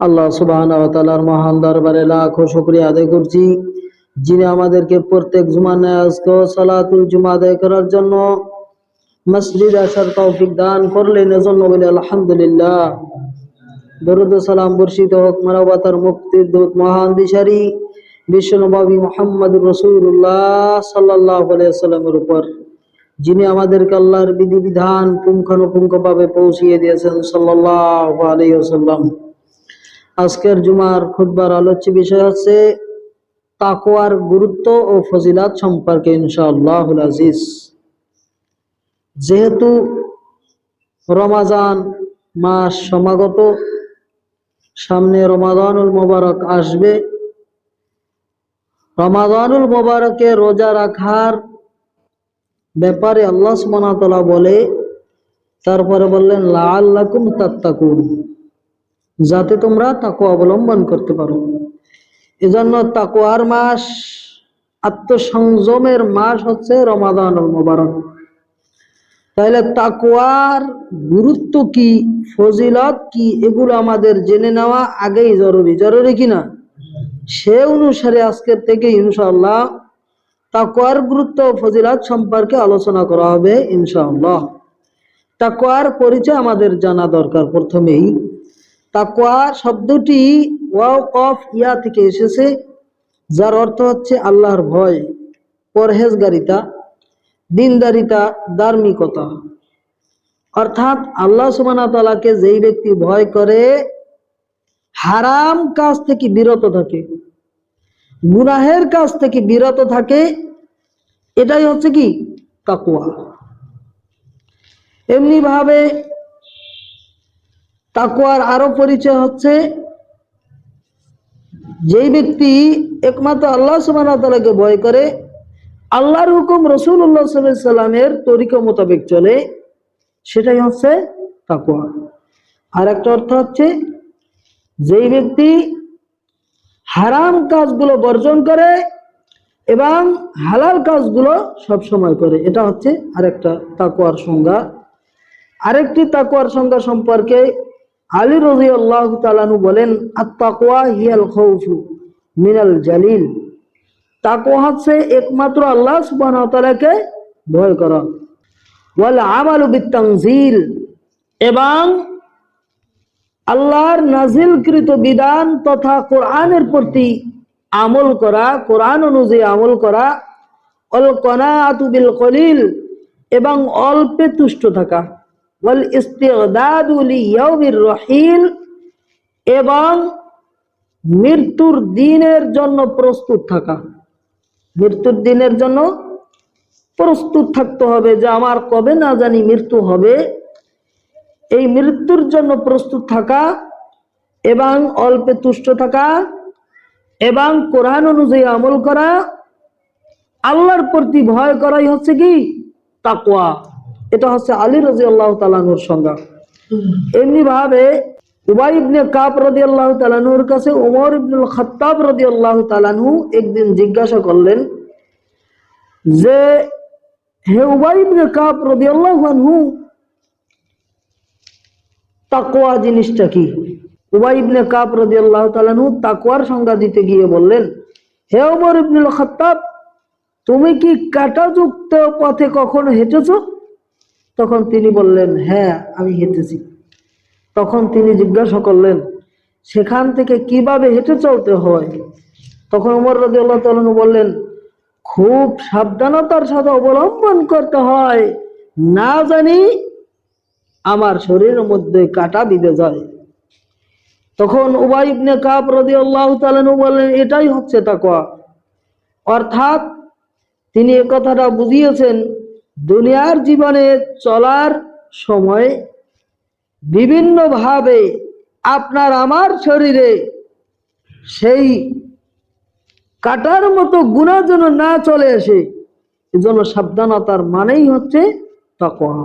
আল্লাহ সুবাহ মহান দরবারে লাখো শুক্রিয়া আদায় করছি, যিনি আমাদেরকে প্রত্যেক জুমার আজকে সালাতুল জুমা আদায় করার জন্য মসজিদ আসার তৌফিক দান করলেন। এজন্য বলে আলহামদুলিল্লাহ। দরুদ সালাম বর্ষিত হোক মানবতার মুক্তির দূত মহান দিশারি, বিশ্বনবী মোহাম্মদ রসুল্লাহ সাল্লাহ সাল্লামের উপর, যিনি আমাদেরকে আল্লাহর বিধিবিধান পুঙ্খানুপুঙ্খ ভাবে পৌঁছিয়ে দিয়েছেন সাল্লাহ আলাইসাল্লাম আজকের জুমার খুতবার আলোচ্য বিষয় হচ্ছে তাকোয়ার গুরুত্ব ও ফজিলাত সম্পর্কে ইনশাআল্লাহ আজিজ। যেহেতু রমাজান মাস সমাগত, সামনে রমাদানুল মোবারক আসবে। রমাদানুল মোবারকে রোজা রাখার ব্যাপারে আল্লাহ সুবহানাহু বলে, তারপরে বললেন, লাআল্লাকুম তাত্তাকুন। যাতে তোমরা তাকওয়া অবলম্বন করতে পারো। এজন্য তাকওয়ার মাস, আত্মসংযমের মাস হচ্ছে রমাদানুল মোবারক। তাহলে তাকওয়ার গুরুত্ব কি, ফজিলত কি, এগুলো আমাদের জেনে নেওয়া আগেই জরুরি। জরুরি কিনা সে অনুসারে আজকের থেকে ইনশাল্লাহ তাকওয়ার গুরুত্ব ফজিলত সম্পর্কে আলোচনা করা হবে ইনশাআল্লাহ। তাকওয়ার পরিচয় আমাদের জানা দরকার প্রথমেই। তাকওয়া শব্দটি ওয়াও, কফ, ইয়া থেকে এসেছে, যার অর্থ হচ্ছে আল্লাহর ভয়, পরহেজগারিতা, দিনদারিতা, ধার্মিকতা। অর্থাৎ আল্লাহ সুবানা তালাকে যেই ব্যক্তি ভয় করে, হারাম কাজ থেকে বিরত থাকে, গুনাহের কাজ থেকে বিরত থাকে, এটাই হচ্ছে কি? তাকুয়া এমনি ভাবে তাকুয়ার আরও পরিচয় হচ্ছে যেই ব্যক্তি একমাত্র আল্লাহ সুবাহকে ভয় করে, আল্লাহর হুকুম রসুল্লাহ সাল্লামের তরিকা মোতাবেক চলে, সেটাই হচ্ছে তাকুয়া আর একটা অর্থ হচ্ছে যেই ব্যক্তি হারাম কাজগুলো বর্জন করে এবং হালাল কাজগুলো সব সময় করে, এটা হচ্ছে আরেকটা তাকুয়ার সংজ্ঞা। আরেকটি তাকুয়ার সংজ্ঞা সম্পর্কে আলী রাজি আল্লাহ তালানু বলেন আত্মাকুয়া হিয়াল খৌফু মিনাল জালিল। তাকুয়া হচ্ছে একমাত্র আল্লাহ তাআলাকে ভয় করা। ওয়াল আমালু বিতানজিল এবং আল্লাহর নাজিলকৃত বিধান তথা কোরআনের প্রতি আমল করা, কোরআন অনুযায়ী আমল করা অল কনা বিল কলিল এবং অল্পে তুষ্ট থাকা। এবং মৃত্যুর দিনের জন্য প্রস্তুত থাকা। মৃত্যুর দিনের জন্য প্রস্তুত থাকতে হবে যে আমার কবে না জানি মৃত্যু হবে। এই মৃত্যুর জন্য প্রস্তুত থাকা, এবং অল্পে তুষ্ট থাকা, এবং কোরআন অনুযায়ী আমল করা, আল্লাহর প্রতি ভয় করাই হচ্ছে কি? তাকওয়া। এটা হচ্ছে আলী রাজি আল্লাহ তালানুর সংজ্ঞা। এমনি ভাবে উবাই ইবনে কাপ আল্লাহ তালানুর কাছে উমর ইবনুল খত্তাব আল্লাহ তালানহু একদিন জিজ্ঞাসা করলেন যে, হে উবাই ইবনে কাপ আল্লাহ আনহু তাকোয়া জিনিসটা কি? উবাই ইবনে কাপ রদি আল্লাহ তালানহু তাকোয়ার সংজ্ঞা দিতে গিয়ে বললেন, হে উমর ইবনুল খত্তাব, তুমি কি কাটাযুক্ত পথে কখনো হেঁটেছ? তখন তিনি বললেন হ্যাঁ আমি হেঁটেছি। তখন তিনি জিজ্ঞাসা করলেন, সেখান থেকে কীভাবে হেঁটে চলতে হয়? তখন উমর রাজি আল্লাহ বললেন, খুব সাবধানতার সাথে অবলম্বন করতে হয়। না জানি আমার শরীরের মধ্যে কাটা বিঁধে যায়। তখন উবাই ইবনে কাপ রদি আল্লাহ বললেন, এটাই হচ্ছে তাকওয়া। অর্থাৎ তিনি কথাটা বুঝিয়েছেন দুনিয়ার জীবনে চলার সময় বিভিন্নভাবে আপনার আমার শরীরে সেই কাটার মতো গুণা যেন না চলে আসে এজন্য সাবধানতার মানেই হচ্ছে তাকওয়া।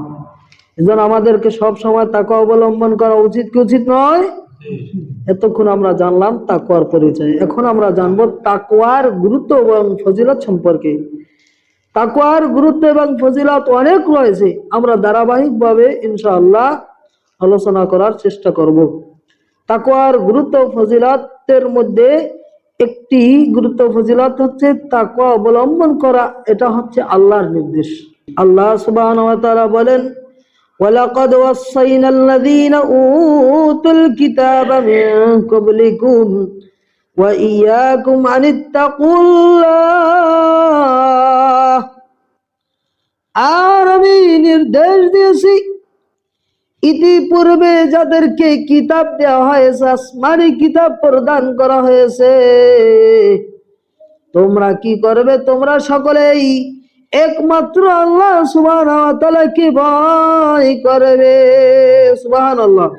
এজন্য আমাদেরকে সব সময় তাকওয়া অবলম্বন করা উচিত কি উচিত নয়? এতক্ষণ আমরা জানলাম তাকওয়ার পরিচয়। এখন আমরা জানব তাকওয়ার গুরুত্ব এবং ফজিলত সম্পর্কে। তাকওয়ার গুরুত্ব এবং ফজিলত অনেক রয়েছে আমরা ধারাবাহিকভাবে ইনশাআল্লাহ আলোচনা করার চেষ্টা করব তাকওয়ার গুরুত্ব ও ফজিলতের মধ্যে একটি গুরুত্ব ও ফজিলত হচ্ছে তাকওয়া অবলম্বন করা এটা হচ্ছে আল্লাহর নির্দেশ আল্লাহ সুবহানাহু ওয়া তাআলা বলেন ولقد وصينا الذين أوتوا الكتاب من قبلكم وإياكم أن اتقوا الله আর আমি নির্দেশ দিয়েছি। ইতিপূর্বে যাদেরকে কিতাব দেওয়া হয়েছে, আসমানি কিতাব প্রদান করা হয়েছে। তোমরা কি করবে? তোমরা সকলেই একমাত্র আল্লাহ সুবহান কি ভয় করবে। সুবহান আল্লাহ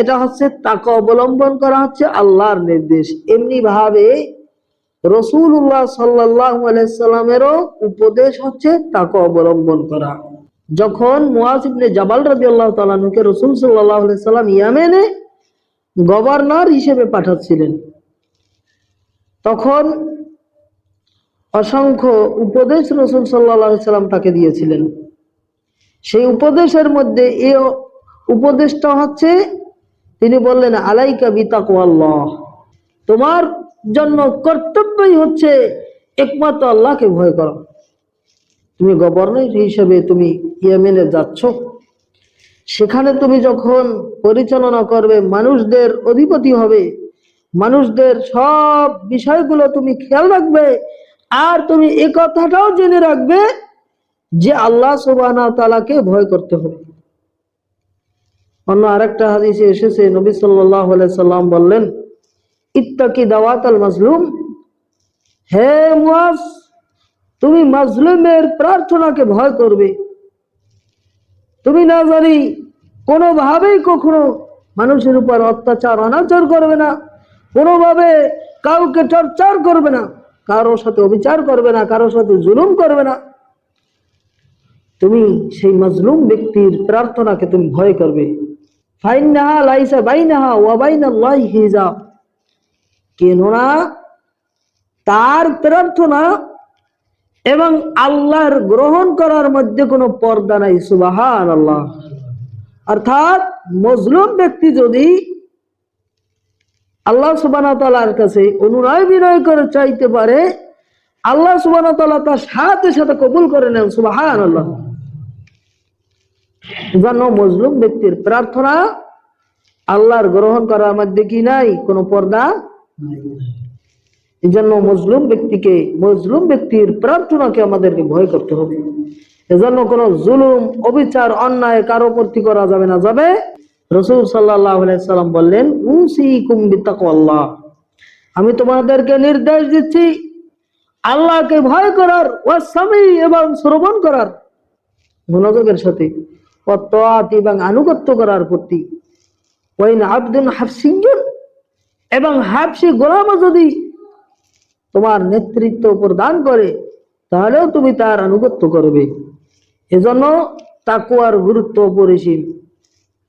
এটা হচ্ছে তাকে অবলম্বন করা হচ্ছে আল্লাহর নির্দেশ। এমনি ভাবে রসুল্লাহ সাল্লাহ সাল্লামেরও উপদেশ হচ্ছে তাকে অবলম্বন করা। যখন ইবনে জাবাল রাজি আল্লাহ তালানুকে রসুল সাল্লাহ সাল্লাম ইয়ামেনে গভর্নর হিসেবে পাঠাচ্ছিলেন, তখন অসংখ্য উপদেশ রসুল সাল্লাহ সাল্লাম তাকে দিয়েছিলেন। সেই উপদেশের মধ্যে এ উপদেশটা হচ্ছে, তিনি বললেন, আলাইকা বিতাকুয়াল্লাহ তোমার জন্য কর্তব্যই হচ্ছে একমাত্র আল্লাহকে ভয় করো। তুমি গভর্নর হিসেবে তুমি ইয়েমেনে যাচ্ছ। সেখানে তুমি যখন পরিচালনা করবে, মানুষদের অধিপতি হবে, মানুষদের সব বিষয়গুলো তুমি খেয়াল রাখবে আর তুমি এ কথাটাও জেনে রাখবে যে আল্লাহ সুবাহ ভয় করতে হবে। অন্য আরেকটা হাদিসে এসেছে, নবী সাল্লাহ সাল্লাম বললেন ইত্তাকি দাওয়াত আল মাজলুম। হে মুয়াজ তুমি মাজলুমের প্রার্থনাকে ভয় করবে। তুমি না জানি কোনোভাবেই কখনো মানুষের উপর অত্যাচার, অনাচার করবে না, কোনোভাবে কাউকে টর্চার করবে না, কারোর সাথে অবিচার করবে না, কারোর সাথে জুলুম করবে না। তুমি সেই মজলুম ব্যক্তির প্রার্থনাকে তুমি ভয় করবে। ফাইন ফাইনাহা লাইসা বাইনাহা ওয়াবাইনাল্লাহি হিজাব। কেননা তার প্রার্থনা এবং আল্লাহর গ্রহণ করার মধ্যে কোনো পর্দা নাই সুবাহান আল্লাহ অর্থাৎ মজলুম ব্যক্তি যদি আল্লাহ সুবান কাছে অনুনয় বিনয় করে চাইতে পারে, আল্লাহ সুবানতালা তার সাথে সাথে কবুল করে নেন সুবাহান আল্লাহ জন্য মজলুম ব্যক্তির প্রার্থনা আল্লাহর গ্রহণ করার মধ্যে কি নাই, কোনো পর্দা এই জন্য মজলুম ব্যক্তিকে মজলুম ব্যক্তির প্রার্থনাকে আমাদেরকে ভয় করতে হবে। এজন্য কোনো জুলুম, অবিচার, অন্যায় কারও প্রতি করা যাবে না, যাবে? রসুল সাল্লাম বললেন কুম্বিতাক আমি তোমাদেরকে নির্দেশ দিচ্ছি, আল্লাহকে ভয় করার ও স্বামী এবং শ্রবণ করার মনোযোগের সাথে এবং আনুগত্য করার প্রতি। ওয়াইন আব্দুল হাফসিঙ্গুন এবং হাফসি গোলামও যদি তোমার নেতৃত্ব প্রদান করে, তাহলেও তুমি তার আনুগত্য করবে। এজন্য তাকুয়ার গুরুত্ব অপরিসীম।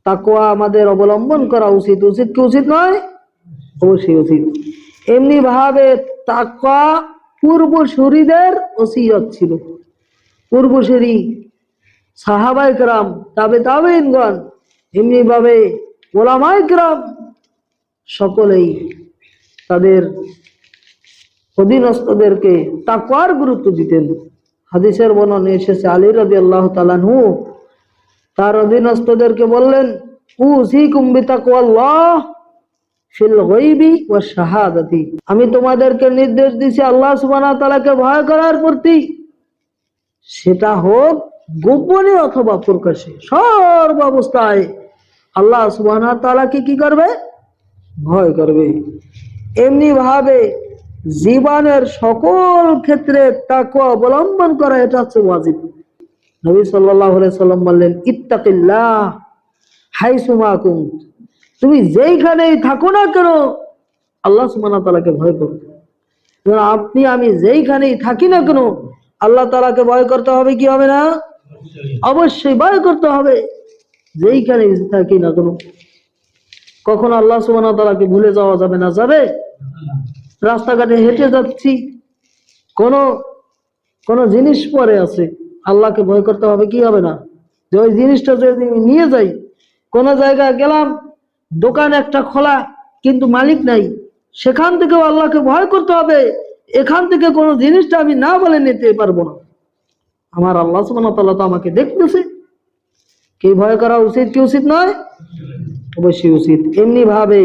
তাকুয়া আমাদের অবলম্বন করা উচিত। উচিত কি উচিত নয়? অবশ্যই উচিত। এমনি ভাবে তাকুয়া পূর্বসূরীদের ওসিয়ত ছিল। পূর্বসূরি সাহাবাই গ্রাম তাবে তাবেইনগণ এমনি ভাবে ওলামাই গ্রাম সকলেই তাদের অধীনস্থদেরকে তাকওয়ার গুরুত্ব দিতেন। হাদিসের বর্ণনে এসেছে, আলী রবি আল্লাহ তালানহু তার অধীনস্থদেরকে বললেন আমি তোমাদেরকে নির্দেশ দিছি আল্লাহ সুবহানাহু ওয়া তাআলাকে ভয় করার প্রতি। সেটা হোক গোপনে অথবা প্রকাশে সর্ব অবস্থায় আল্লাহ সুবহানাহু ওয়া তাআলাকে কি করবে? ভয় করবে। এমনি ভাবে জীবনের সকল ক্ষেত্রে তাকে অবলম্বন করা এটা হচ্ছে ওয়াজিব। নবী সাল্লাম বললেন, ইত্তাকিল্লাহ হাইসুমা কুন্ত। তুমি যেইখানেই থাকো না কেন, আল্লাহ সুবহানাহু তালাকে ভয় করো আপনি, আমি যেইখানেই থাকি না কেন, আল্লাহ তালাকে ভয় করতে হবে কি হবে না? অবশ্যই ভয় করতে হবে। যেইখানে থাকি না কেন। কখন আল্লাহ সুবহানাহু তাআলাকে ভুলে যাওয়া যাবে না, যাবে? রাস্তাঘাটে হেঁটে যাচ্ছি, কোন কোন জিনিস পরে আছে, আল্লাহকে ভয় করতে হবে, কি হবে না? যে ওই জিনিসটা যদি নিয়ে যাই, কোন জায়গায় গেলাম, দোকান একটা খোলা, কিন্তু মালিক নাই, সেখান থেকেও আল্লাহকে ভয় করতে হবে, এখান থেকে কোনো জিনিসটা আমি না বলে নিতে পারব না। আমার আল্লাহ ওয়া তাআলা তো আমাকে দেখতেছে কি ভয় করা উচিত কি উচিত নয়? অবশ্যই উচিত। এমনি ভাবে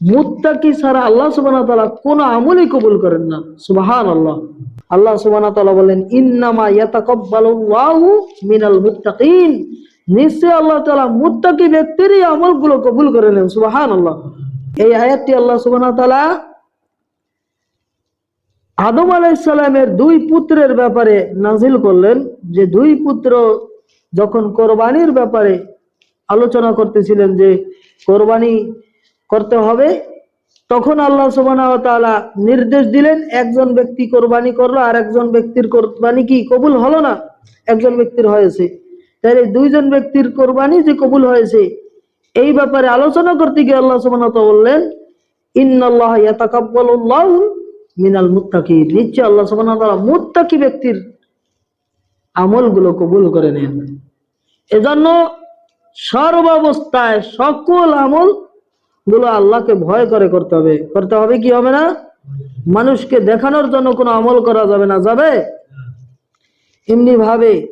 মুত্তাকি সারা আল্লাহ সুবহানাহু কোন আমলই কবুল করেন না। সুবহানাল্লাহ। আল্লাহ ওয়া তাআলা বলেন, ইন্নামা ইয়াতাকাব্বালুল্লাহু মিনাল মুত্তাকিন। নিশ্চয় আল্লাহ তাআলা মুত্তাকি ব্যক্তিরই আমলগুলো কবুল করে নেন। সুবহানাল্লাহ। এই আয়াতটি আল্লাহ সুবহানাহু আদম আলাইসালামের দুই পুত্রের ব্যাপারে নাজিল করলেন, যে দুই পুত্র যখন কোরবানির ব্যাপারে আলোচনা করতেছিলেন যে কোরবানি করতে হবে, তখন আল্লাহ ওয়া নির্দেশ দিলেন, একজন ব্যক্তি কোরবানি করল আর একজন ব্যক্তির কোরবানি কি কবুল হলো না? একজন ব্যক্তির হয়েছে। তাহলে দুইজন ব্যক্তির কোরবানি যে কবুল হয়েছে, এই ব্যাপারে আলোচনা করতে গিয়ে আল্লাহ তাআলা বললেন ইয়াতাকাব্বালুল্লাহু মিনাল মুত্তাকি নিশ্চয় আল্লাহ তাআলা মুত্তাকি ব্যক্তির আমলগুলো কবুল করে নেন। এজন্য সর্বাবস্থায় সকল আমলগুলো আল্লাহকে ভয় করে করতে হবে। করতে হবে কি হবে না? মানুষকে দেখানোর জন্য কোনো আমল করা যাবে না। যাবে? এমনি ভাবে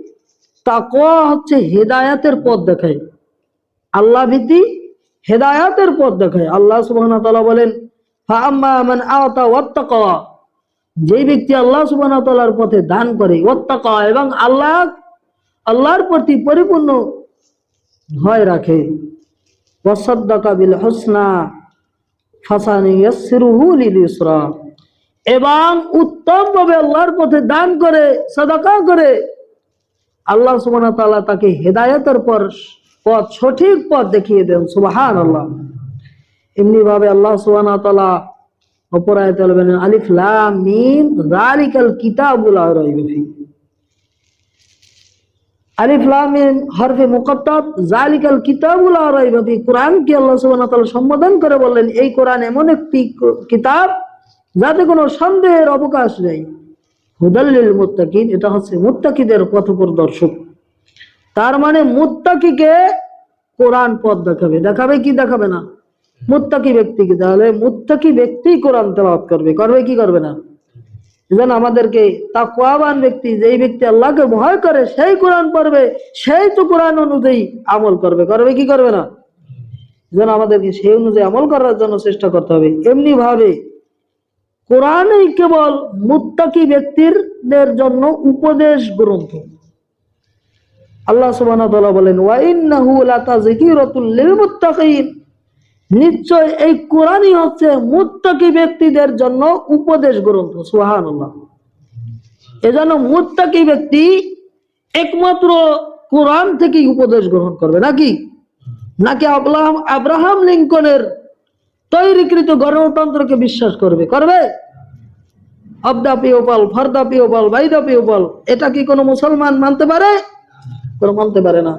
তাকওয়া হচ্ছে হেদায়াতের পথ দেখায়। আল্লাহ ভীতি হেদায়াতের পথ দেখায়। আল্লাহ সুবহানাহু বলেন যে ব্যক্তি আল্লাহ তাআলার পথে দান করে এবং আল্লাহ আল্লাহর প্রতি পরিপূর্ণ ভয় রাখে। হুসনা এবং উত্তম ভাবে আল্লাহর পথে দান করে, সাদাকা করে, আল্লাহ সুবহানাহু ওয়া তাআলা তাকে হেদায়তের পর, পথ, সঠিক পথ দেখিয়ে দেন, সুবহানাল্লাহ। এমনি ভাবে আল্লাহ সুবহানাহু ওয়া তাআলা অপর আয়াতে বলেন আলিফ লাম মিম, যালিকাল কিতাবুল লা রাইবা ফি আলিফ হরফে মুকাত্তাব যালিকাল কিতাবুল লা রাইবা ফি কোরআন। কি আল্লাহ সুবহানাহু তাআলা সম্বোধন করে বললেন, এই কোরআন এমন একটি কিতাব যাতে কোনো সন্দেহের অবকাশ নেই। হুদাল্লিল মুত্তাকিন, এটা হচ্ছে মুত্তাকিদের পথ প্রদর্শক তার মানে মুত্তাকিকে কোরআন পথ দেখাবে। দেখাবে কি দেখাবে না? মুত্তাকি ব্যক্তিকে। তাহলে মুত্তাকি ব্যক্তি কোরআন তেলাওয়াত করবে। করবে কি করবে না? যেন আমাদেরকে তাকওয়াবান ব্যক্তি, যেই ব্যক্তি আল্লাহকে ভয় করে, সেই কোরআন পড়বে, সেই তো কোরআন অনুযায়ী আমল করবে। করবে কি করবে না? যেন আমাদেরকে সেই অনুযায়ী আমল করার জন্য চেষ্টা করতে হবে। এমনি ভাবে কোরআনই কেবল মুত্তাকি ব্যক্তিদের জন্য উপদেশ গ্রন্থ। আল্লাহ তাআলা বলেন, ওয়া ইন্নাহু লাতাযকিরাতুল লিল মুত্তাকিন নিশ্চয় এই কোরআনই হচ্ছে মুত্তাকি ব্যক্তিদের জন্য উপদেশ গ্রন্থ, সুবহানাল্লাহ। এজন্য মুত্তাকি ব্যক্তি একমাত্র কোরআন থেকেই উপদেশ গ্রহণ করবে, নাকি? নাকি আব্রাহাম আব্রাহাম লিঙ্কনের তৈরিকৃত গণতন্ত্রকে বিশ্বাস করবে? করবে? অবদা পিওপাল, ফরদা পিওপাল, বাইদা পিওপাল, এটা কি কোনো মুসলমান মানতে পারে? কোনো মানতে পারে না।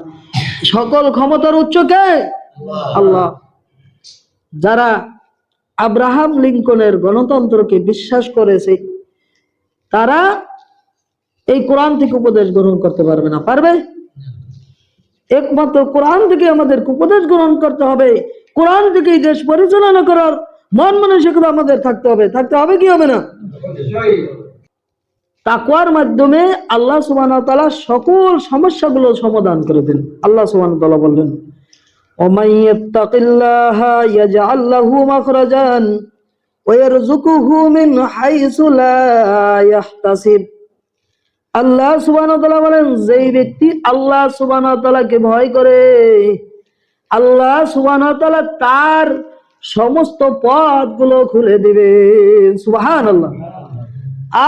সকল ক্ষমতার উচ্চ কে? আল্লাহ। যারা আব্রাহাম লিঙ্কনের গণতন্ত্রকে বিশ্বাস করেছে, তারা এই কোরআন থেকে উপদেশ গ্রহণ করতে পারবে না। পারবে? একমাত্র কোরআন থেকে আমাদের উপদেশ গ্রহণ করতে হবে। কোরআন থেকে দেশ পরিচালনা করার মন মানসিকতা আমাদের থাকতে হবে। থাকতে হবে কি হবে না? তাকওয়ার মাধ্যমে আল্লাহ তাআলা সকল সমস্যাগুলো সমাধান করে দেন আল্লাহ ওয়া বললেন ومن يتق الله يجعل له مخرجا ويرزقه من حيث لا يحتسب আল্লাহ সুবহানাহু ওয়া তাআলা বলেন যেই ব্যক্তি আল্লাহ সুবহানাহু ওয়া তাআলাকে ভয় করে আল্লাহ সুবহানাহু ওয়া তাআলা তার সমস্ত পথগুলো খুলে দিবেন সুবহানাল্লাহ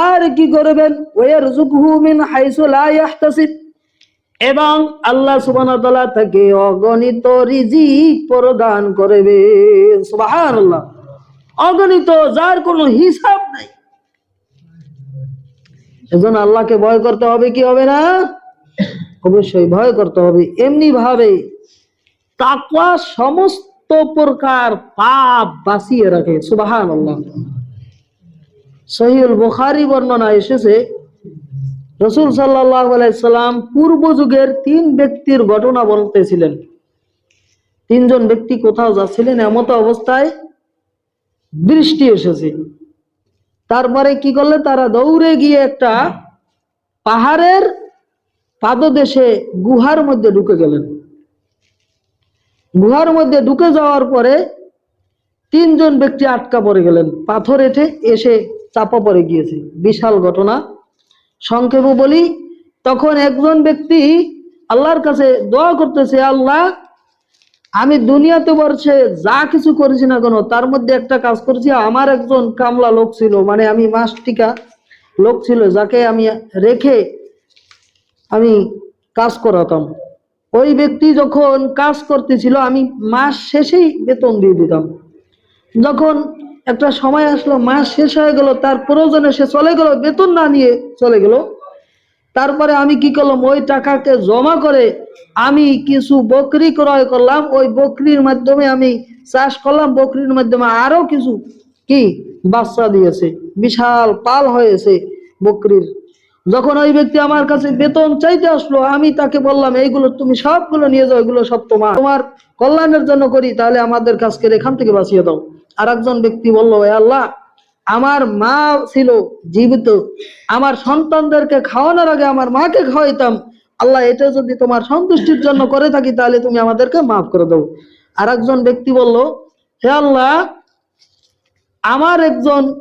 আর কি করবেন ওয়ারযুকহু মিন হাইসু লা ইয়াহতাসিব এবং আল্লাহ ওয়া তাকে অগণিত রিজিক প্রদান করবে। অগণিত, যার কোনো হিসাব নাই। এজন্য আল্লাহকে ভয় করতে হবে, কি হবে না? অবশ্যই ভয় করতে হবে। এমনি ভাবে তাকওয়া সমস্ত প্রকার পাপ বাঁচিয়ে রাখে। সুবহানাল্লাহ। সহিউল বুখারি বর্ণনা এসেছে রসুল সাল্লাহ সাল্লাম পূর্ব যুগের তিন ব্যক্তির ঘটনা বলতেছিলেন। তিনজন ব্যক্তি কোথাও যাচ্ছিলেন, এমত অবস্থায় বৃষ্টি এসেছে। তারপরে কি করলে? তারা দৌড়ে গিয়ে একটা পাহাড়ের পাদদেশে গুহার মধ্যে ঢুকে গেলেন। গুহার মধ্যে ঢুকে যাওয়ার পরে তিনজন ব্যক্তি আটকা পড়ে গেলেন। পাথর এঠে এসে চাপা পড়ে গিয়েছে। বিশাল ঘটনা। সংক্ষেপে বলি, তখন একজন ব্যক্তি আল্লাহর কাছে দোয়া করতেছে, আল্লাহ, আমি দুনিয়াতে বর্ষে যা কিছু করেছি না কেন, তার মধ্যে একটা কাজ করেছি, আমার একজন কামলা লোক ছিল মানে আমি মাসটিকা লোক ছিল, যাকে আমি রেখে আমি কাজ করাতাম। ওই ব্যক্তি যখন কাজ করতেছিল, আমি মাস শেষেই বেতন দিয়ে দিতাম। যখন একটা সময় আসলো, মাস শেষ হয়ে গেল, তার প্রয়োজনে সে চলে গেল, বেতন না নিয়ে চলে গেল। তারপরে আমি কি করলাম, ওই টাকাকে জমা করে আমি কিছু বকরি ক্রয় করলাম। ওই বকরির মাধ্যমে আমি চাষ করলাম, বকরির মাধ্যমে আরও কিছু কি বাচ্চা দিয়েছে, বিশাল পাল হয়েছে বকরির। যখন ওই ব্যক্তি আমার কাছে বেতন চাইতে আসলো, আমি তাকে বললাম, এইগুলো তুমি সবগুলো নিয়ে যাও, এগুলো সব তোমার। তোমার কল্যাণের জন্য করি, তাহলে আমাদের কাজকে এখান থেকে বাঁচিয়ে দাও। আর একজন ব্যক্তি বলল "এ আল্লাহ, আমার মা ছিল জীবিত, আমার সন্তানদেরকে খাওয়ানোর আগে আমার মাকে খাওয়াইতাম। আল্লাহ, এটা যদি তোমার সন্তুষ্টির জন্য করে থাকি, তাহলে তুমি আমাদেরকে মাফ করে দাও। আর একজন ব্যক্তি বলল, হে আল্লাহ, আমার একজন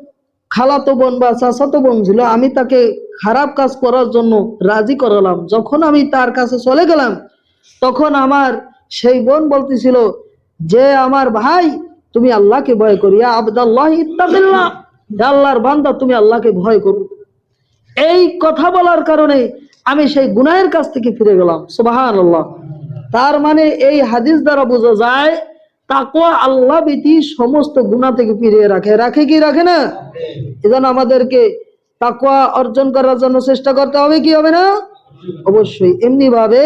খালাতো বোন বা চাচাতো বোন ছিল, আমি তাকে খারাপ কাজ করার জন্য রাজি করালাম। যখন আমি তার কাছে চলে গেলাম, তখন আমার সেই বোন বলতেছিল, যে আমার ভাই তুমি আল্লাহকে ভয় করি, ইয়া আবদাল্লাহ ইত্তাকিল্লাহ আল্লাহর বান্দা, তুমি আল্লাহকে ভয় করো। এই কথা বলার কারণে আমি সেই গুনাহের কাছ থেকে ফিরে গেলাম সুবাহান আল্লাহ তার মানে এই হাদিস দ্বারা বোঝা যায়, তাকওয়া আল্লাহ ভীতি সমস্ত গুনাহ থেকে ফিরিয়ে রাখে। রাখে কি, রাখে না? এজন্য আমাদেরকে তাকওয়া অর্জন করার জন্য চেষ্টা করতে হবে, কি হবে না? অবশ্যই। এমনি ভাবে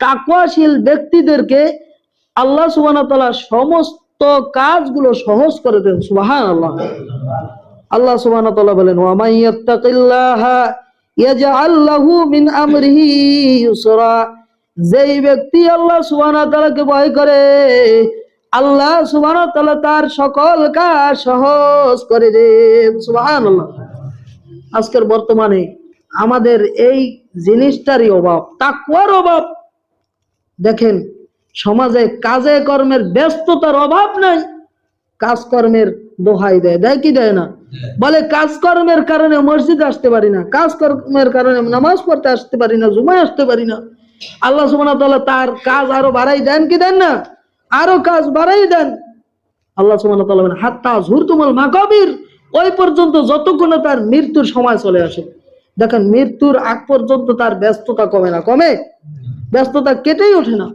তাকওয়াশীল ব্যক্তিদেরকে আল্লাহ তাআলা সমস্ত কাজগুলো সহজ করে দেন, সুবহানাল্লাহ। আল্লাহ আল্লাহ তাআলা বলেন মান আমরিহি ইউসরা। ব্যক্তি আল্লাহ সুবহানাহু ওয়া তাআলাকে ভয় করে, আল্লাহ ওয়া তার সকল কাজ সহজ করে দেন, সুবহানাল্লাহ। আজকের বর্তমানে আমাদের এই জিনিসটারই অভাব, তাকওয়ার অভাব। দেখেন সমাজে কাজে কর্মের ব্যস্ততার অভাব নাই কাজকর্মের দোহাই দেয় দেয় কি দেয় না? বলে কাজকর্মের কারণে মসজিদ আসতে পারি না কাজকর্মের কারণে নামাজ পড়তে আসতে পারি না জুমায় আসতে পারি না। আল্লাহ সুবহানাহু তাআলা তার কাজ আরও বাড়াই দেন কি দেন না? আরও কাজ বাড়াই দেন। আল্লাহ সুবহানাহু ওয়া তাআলা বলেন হাত্তা ঝুরতুমুল মাকাবির ওই পর্যন্ত যতক্ষণ তার মৃত্যুর সময় চলে আসে। দেখেন মৃত্যুর আগ পর্যন্ত তার ব্যস্ততা কমে না কমে। ব্যস্ততা কেটেই ওঠে না।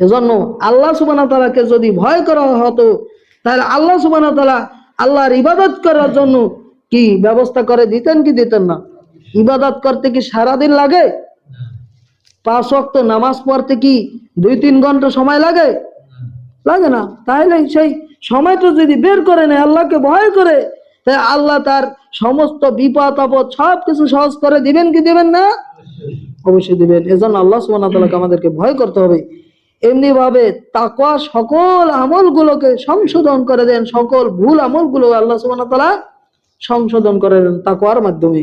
এজন্য আল্লাহ সুবহানাহু ওয়া তাআলাকে যদি ভয় করা হতো, তাহলে আল্লাহ সুবহানাহু ওয়া তাআলা আল্লাহর ইবাদত করার জন্য কি ব্যবস্থা করে দিতেন কি দিতেন না? ইবাদত করতে কি সারাদিন লাগে? পাঁচ ওয়াক্ত নামাজ পড়তে কি দুই তিন ঘণ্টা সময় লাগে? লাগে না। তাহলে সেই সময়টা যদি বের করে নেয়, আল্লাহকে ভয় করে তাই আল্লাহ তার সমস্ত বিপদ, আপদ সব কিছু সহজ করে দিবেন কি দিবেন না? অবশ্যই দিবেন। এজন্য আল্লাহ তাআলাকে আমাদেরকে ভয় করতে হবে। এমনি ভাবে তাকওয়া সকল আমলগুলোকে সংশোধন করে দেন, সকল ভুল আমলগুলো আল্লাহ সুবহানাহু ওয়া তাআলা সংশোধন করে দেন তাকওয়ার মাধ্যমে।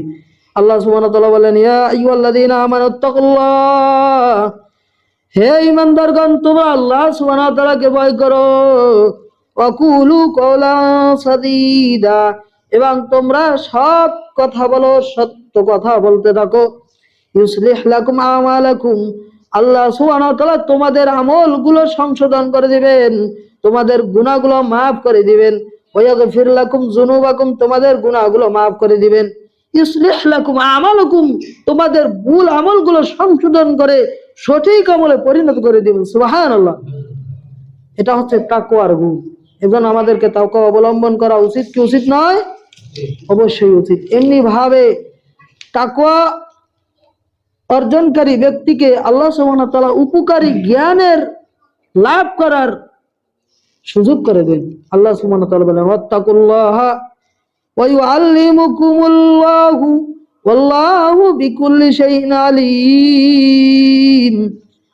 আল্লাহ সুবহানাহু ওয়া তাআলা বলেন, ইয়া আইয়ুহাল্লাযীনা আমানুত্তাকুল্লাহ হে ইমানদারগণ তোমরা আল্লাহ সুবহানাহু ওয়া তাআলাকে ভয় করো। ওয়াকুলু কওলান সাদীদা, এবং তোমরা সব কথা বলো, সত্য কথা বলতে থাকো। ইউসলিহ লাকুম আমালাকুম আল্লাহ তাআলা তোমাদের আমলগুলো সংশোধন করে দিবেন তোমাদের গুনাহগুলো মাফ করে দিবেন। ওয়াগফির লাকুম যুনুবাকুম তোমাদের গুনাহগুলো মাফ করে দিবেন। ইউসলিহ লাকুম আমালাকুম তোমাদের ভুল আমলগুলো সংশোধন করে সঠিক আমলে পরিণত করে দিবেন। সুবহানাল্লাহ। এটা হচ্ছে তাকওয়ার গুণ। এবং আমাদেরকে তাকওয়া অবলম্বন করা উচিত কি উচিত নয়? অবশ্যই উচিত। এমনি ভাবে তাকওয়া অর্জনকারী ব্যক্তিকে আল্লাহ ওয়া উপকারী জ্ঞানের লাভ করার সুযোগ করে দেন। আল্লাহ ওয়া তাআলা বলেন ওয়াল্লাহু বিকুল্লি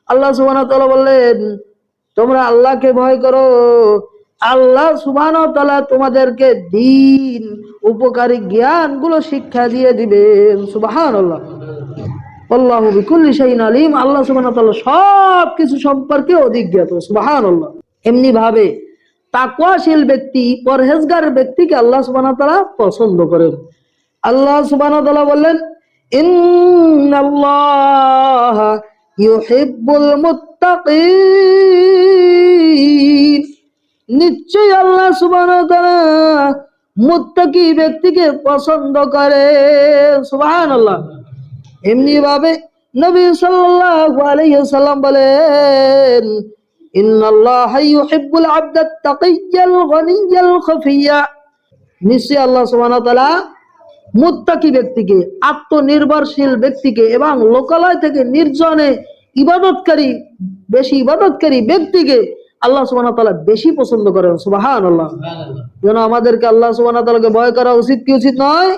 আল্লাহ সুবহানাহু তাআলা বললেন, তোমরা আল্লাহকে ভয় করো। আল্লাহ তালা তোমাদেরকে দিন, উপকারী জ্ঞানগুলো শিক্ষা দিয়ে দিবেন। সুবাহান আল্লাহ আল্লাহ আলিম, আল্লাহ সুবান কিছু সম্পর্কে আল্লাহ ব্যক্তিকে আল্লাহ পছন্দ করেন। আল্লাহ তালা বললেন ইউহিব্বুল মুত্তাকিন। নিশ্চয়ই আল্লাহ ব্যক্তিকে পছন্দ করে এমনি ভাবে নবী সাল্লাল্লাহু আলাইহি ওয়াসাল্লাম বলেন ইউহিব্বুল তাকিয়াল নিশ্চয়ই আল্লাহ সুবহানাহু তাআলা মুত্তাকি ব্যক্তিকে, আত্মনির্ভরশীল ব্যক্তিকে এবং লোকালয় থেকে নির্জনে ইবাদতকারী, বেশি ইবাদতকারী ব্যক্তিকে আল্লাহ সুবহানাহু ওয়া তাআলা বেশি পছন্দ করেন। সুবহানাল্লাহ। যেন আমাদেরকে আল্লাহ সুবহানাহু ওয়া তাআলাকে ভয় করা উচিত কি উচিত নয়?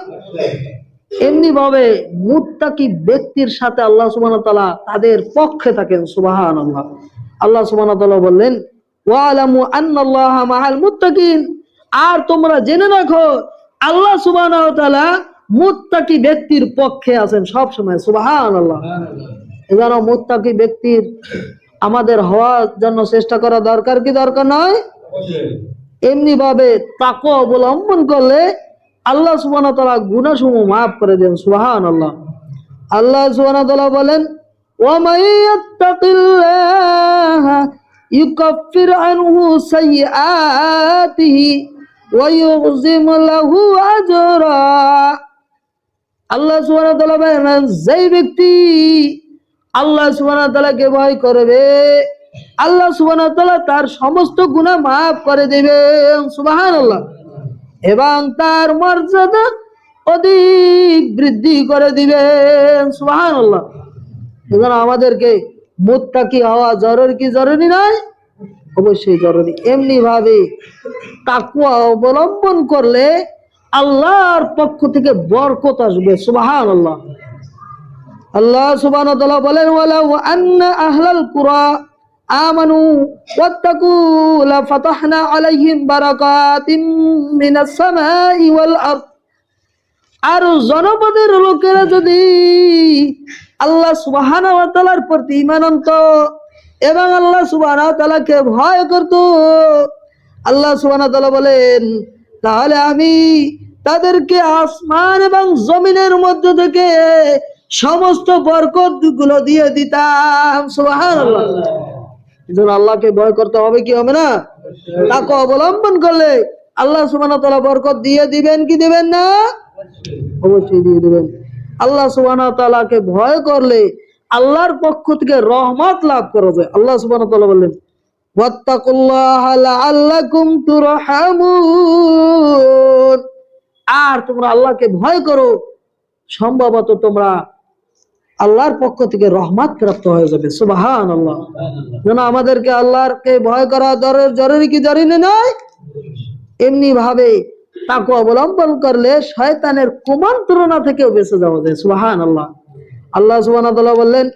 এমনি ভাবে মুত্তাকি ব্যক্তির সাথে আল্লাহ সুবহানাহু ওয়া তাআলা তাদের পক্ষে থাকেন সুবহানাল্লাহ। আল্লাহ সুবহানাহু ওয়া তাআলা বললেন ওয়ালামু আন্নাল্লাহা মাআল মুত্তাকিন। আর তোমরা জেনে রাখো আল্লাহ ওয়া মুত্তাকি ব্যক্তির পক্ষে আছেন সব সময় সুবহানাল্লাহ। এজন্য মুত্তাকি ব্যক্তির আমাদের হওয়ার জন্য চেষ্টা করা দরকার কি দরকার নয়? এমনি ভাবে তাকে অবলম্বন করলে আল্লাহ সুবান তালা গুণাসমূহ মাফ করে দেন সুহান আল্লাহ আল্লাহ সুবান তালা বলেন ومن يتق الله يكفر عنه سيئاته ويعظم له أجرا আল্লাহ সুবহানাহু ওয়া তাআলা বলেন যেই ব্যক্তি আল্লাহ সুবহানাহু ওয়া তাআলাকে ভয় করবে আল্লাহ সুবহানাহু ওয়া তাআলা তার সমস্ত গুনাহ মাফ করে দেবেন সুবহানাল্লাহ এবং তার মর্যাদা অধিক বৃদ্ধি করে দিবেন। সুবহানাল্লাহ। এজন্য আমাদেরকে মুত্তাকি হওয়া জরুরি কি জরুরি নয়? অবশ্যই জরুরি। এমনি ভাবে তাকুয়া অবলম্বন করলে আল্লাহর পক্ষ থেকে বরকত আসবে। সুবাহান আল্লাহ আল্লাহ সুবাহ বলেন আহলাল কুরা আমানু ওয়াত্তাকু লাফাতাহনা আলাইহিম বারাকাতিম মিনাস সামাই ওয়াল আরদ। আর জনপদের লোকেরা যদি আল্লাহ সুবহানাহু ওয়া তাআলার প্রতি ঈমান আনত এবং আল্লাহ সুবহানাহু ওয়া তাআলাকে ভয় করত, আল্লাহ সুবহানাহু ওয়া তাআলা বলেন, তাহলে আমি তাদেরকে আসমান এবং জমিনের মধ্য থেকে সমস্ত বরকতগুলো দিয়ে দিতাম, সুবহানাল্লাহ। এজন্য আল্লাহকে ভয় করতে হবে, কি হবে না? তাকে অবলম্বন করলে আল্লাহ সুবহানাহু ওয়া তাআলা বরকত দিয়ে দিবেন, কি দিবেন না? অবশ্যই দিয়ে দিবেন। আল্লাহ ওয়া ভয় করলে আল্লাহর পক্ষ থেকে রহমত লাভ করা যায়। আল্লাহ সুবহানাহু ওয়া তাআলা বললেন আর তোমরা আল্লাহকে ভয় করো, সম্ভবত তোমরা আল্লাহর পক্ষ থেকে রহমাত প্রাপ্ত হয়ে যাবে। সুবাহান আল্লাহ যেন আমাদেরকে আল্লাহকে ভয় করা জরুরি কি জরুরি নয়? এমনি ভাবে তাকে অবলম্বন করলে শয়তানের কুমন্ত্রণা থেকেও বেঁচে যাওয়া যায়। সুবাহান আল্লাহ আল্লাহ সুবাহ বললেন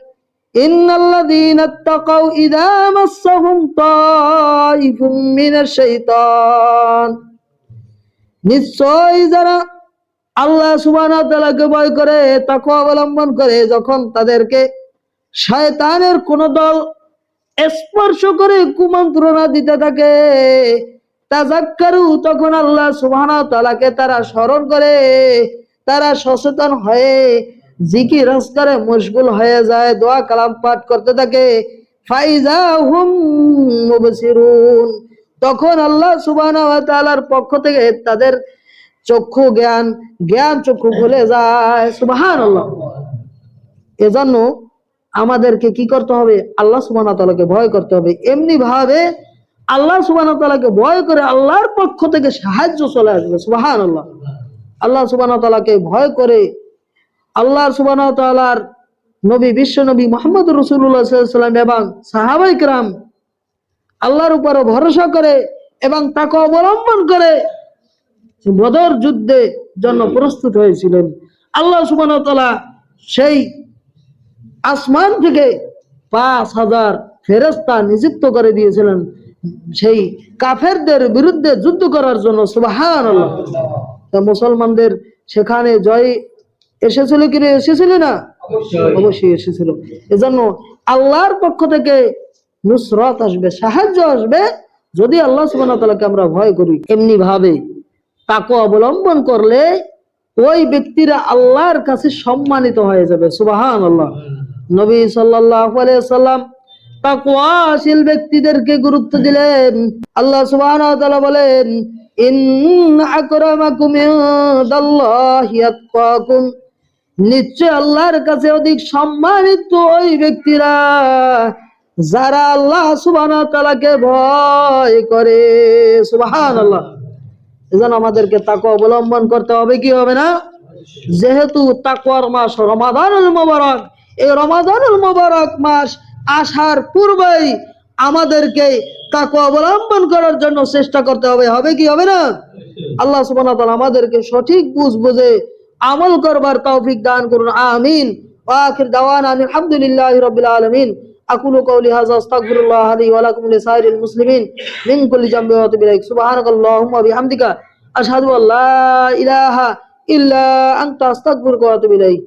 নিশ্চয় যারা আল্লাহ সুবহানাহু ভয় করে তাকে অবলম্বন করে, যখন তাদেরকে শয়তানের কোন দল স্পর্শ করে কুমন্ত্রণা দিতে থাকে তখন আল্লাহ সুবহানাহু ওয়া তাআলাকে তারা স্মরণ করে, তারা সচেতন হয়ে জিকি করে মশগুল হয়ে যায়, দোয়া কালাম পাঠ করতে থাকে। তখন আল্লাহ ওয়া পক্ষ থেকে তাদের চক্ষু জ্ঞান জ্ঞান চক্ষু খুলে যায়। সুবাহান আল্লাহ এজন্য আমাদেরকে কি করতে হবে? আল্লাহ সুবান তালাকে ভয় করতে হবে। এমনি ভাবে আল্লাহ সুবান তালাকে ভয় করে আল্লাহর পক্ষ থেকে সাহায্য চলে আসবে। সুবাহান আল্লাহ আল্লাহ সুবান তালাকে ভয় করে আল্লাহ সুবাহ তালার নবী, বিশ্ব নবী মোহাম্মদ রসুল্লাহাম এবং সাহাবাইকরাম আল্লাহর উপর ভরসা করে এবং তাকে অবলম্বন করে বদর যুদ্ধে জন্য প্রস্তুত হয়েছিলেন। আল্লাহ ওয়া সেই আসমান থেকে পাঁচ হাজার ফেরেস্তা নিযুক্ত করে দিয়েছিলেন। সেই কাফেরদের বিরুদ্ধে যুদ্ধ করার জন্য সুবাহান তা মুসলমানদের সেখানে জয় এসেছিল কি রে? এসেছিল না? অবশ্যই। এসেছিল। এজন্য আল্লাহর পক্ষ থেকে নুসরত আসবে সাহায্য আসবে। যদি আল্লাহ তাআলাকে আমরা ভয় করি এমনি ভাবে তাকে অবলম্বন করলে ওই ব্যক্তিরা আল্লাহর কাছে সম্মানিত হয়ে যাবে। সুবাহান আল্লাহ নবী সাল্লাল্লাহু আলাইহি সাল্লাম তাকওয়াশীল ব্যক্তিদেরকে গুরুত্ব দিলেন। আল্লাহ ওয়া বলেন নিশ্চয় আল্লাহর কাছে অধিক সম্মানিত ওই ব্যক্তিরা, যারা আল্লাহ ওয়া ভয় করে। সুবহানাল্লাহ। আমাদেরকে তাকওয়া অবলম্বন করতে হবে, কি হবে না? যেহেতু তাকওয়ার মাস রমাদানুল মোবারক, এই রমাদানুল মোবারক মাস আসার পূর্বেই আমাদেরকে তাকওয়া অবলম্বন করার জন্য চেষ্টা করতে হবে হবে কি হবে না? আল্লাহ সুবহানাহু আমাদেরকে সঠিক বুঝ বুঝে আমল করবার তৌফিক দান করুন, আমিন। আখির দাওয়ানা আলহামদুলিল্লাহি রাব্বিল আলামিন। আকুলু কওলি হাযা আস্তাগফিরুল্লাহ লি ওয়া লাকুম লিসাইরিল মুসলিমিন মিন কুল্লি জামবি ওয়া তুবি ইলাইক সুবহানাকাল্লাহুম্মা বিহামদিকা আশহাদু আল্লা ইলাহা ইল্লা আনতা আস্তাগফিরুকা ওয়া তুবি ইলাইক